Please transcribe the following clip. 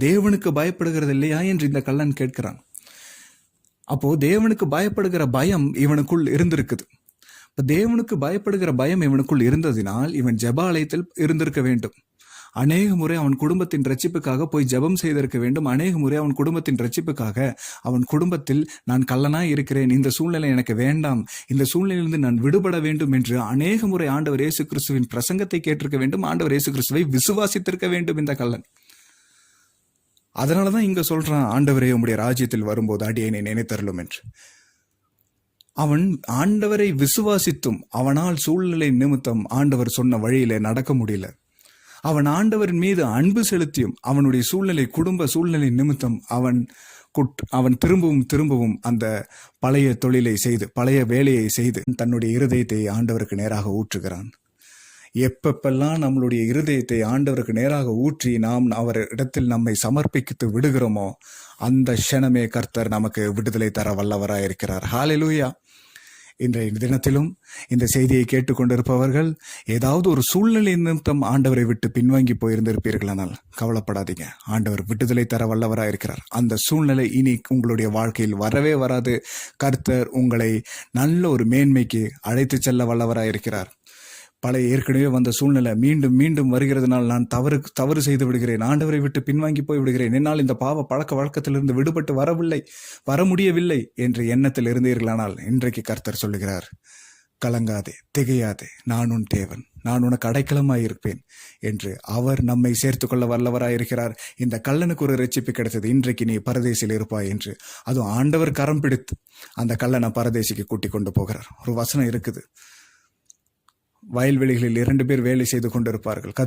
தேவனுக்கு பயப்படுகிறது இல்லையா என்று இந்த கள்ளன் கேட்கிறான். அப்போ தேவனுக்கு பயப்படுகிற பயம் இவனுக்குள் இருந்திருக்குது. இப்ப தேவனுக்கு பயப்படுகிற பயம் இவனுக்குள் இருந்ததினால் இவன் ஜெபாலயத்தில் இருந்திருக்க வேண்டும். அநேக முறை அவன் குடும்பத்தின் ரட்சிப்புக்காக போய் ஜெபம் செய்திருக்க வேண்டும். அநேக முறை அவன் குடும்பத்தின் ரட்சிப்புக்காக அவன் குடும்பத்தில் நான் கள்ளனாய் இருக்கிறேன். இந்த சூழ்நிலை எனக்கு வேண்டாம். இந்த சூழ்நிலையிலிருந்து நான் விடுபட வேண்டும் என்று அநேக முறை ஆண்டவர் இயேசு கிறிஸ்துவின் பிரசங்கத்தை கேட்டிருக்க வேண்டும். ஆண்டவர் இயேசு கிறிஸ்துவை விசுவாசித்திருக்க வேண்டும் இந்த கள்ளன். அதனாலதான் இங்க சொல்கிறான் ஆண்டவரே உம்முடைய ராஜ்யத்தில் வரும்போது அடியனை நினைத்தருளும் என்று. அவன் ஆண்டவரை விசுவாசித்தும் அவனால் சூழ்நிலை நிமித்தம் ஆண்டவர் சொன்ன வழியிலே நடக்க முடியல. அவன் ஆண்டவரின் மீது அன்பு செலுத்தியும் அவனுடைய சூழ்நிலை குடும்ப சூழ்நிலை நிமித்தம் அவன் குட்- அவன் திரும்பவும் திரும்பவும் அந்த பழைய தொழிலை செய்து பழைய வேலையை செய்து தன்னுடைய இருதயத்தை ஆண்டவருக்கு நேராக ஊற்றுகிறான். எப்பப்பெல்லாம் நம்மளுடைய இருதயத்தை ஆண்டவருக்கு நேராக ஊற்றி நாம் அவர் இடத்தில் நம்மை சமர்ப்பித்து விடுகிறோமோ அந்த க்ஷணமே கர்த்தர் நமக்கு விடுதலை தர வல்லவராக இருக்கிறார். ஹalleluya. இன்றைய தினத்திலும் இந்த செய்தியை கேட்டுக்கொண்டிருப்பவர்கள் ஏதாவது ஒரு சூழ்நிலை நிமித்தம் ஆண்டவரை விட்டு பின்வாங்கி போயிருந்திருப்பீர்களானால் கவலைப்படாதீங்க. ஆண்டவர் விடுதலை தர வல்லவராக இருக்கிறார். அந்த சூழ்நிலை இனி உங்களுடைய வாழ்க்கையில் வரவே வராது. கர்த்தர் உங்களை நல்ல ஒரு மேன்மைக்கு அழைத்து செல்ல வல்லவராக இருக்கிறார். பழைய ஏற்கனவே வந்த சூழ்நிலை மீண்டும் மீண்டும் வருகிறதுனால் நான் தவறு தவறு செய்து விடுகிறேன். ஆண்டவரை விட்டு பின்வாங்கி போய் விடுகிறேன். என்னால் இந்த பாவ பழக்க வழக்கத்திலிருந்து விடுபட்டு வரவில்லை வர முடியவில்லை என்ற எண்ணத்தில் இருந்தீர்களானால் இன்றைக்கு கர்த்தர் சொல்லுகிறார் கலங்காதே திகையாதே நான் உன் தேவன் நான் உனக்கு அடைக்கலமாய் இருப்பேன் என்று அவர் நம்மை சேர்த்துக்கொள்ள வல்லவராய் இருக்கிறார். இந்த கல்லனுக்கு ஒரு ரெச்சிப்பு கிடைத்தது. இன்றைக்கு நீ பரதேசில் இருப்பாய் என்று. அதுவும் ஆண்டவர் கரம் பிடித்து அந்த கல்லனை பரதேசிக்கு கூட்டிக் கொண்டு போகிறார். ஒரு வசனம் இருக்குது. வயல்வெளிகளில் இரண்டு பேர் வேலை செய்து கொண்டிருப்பார்கள்.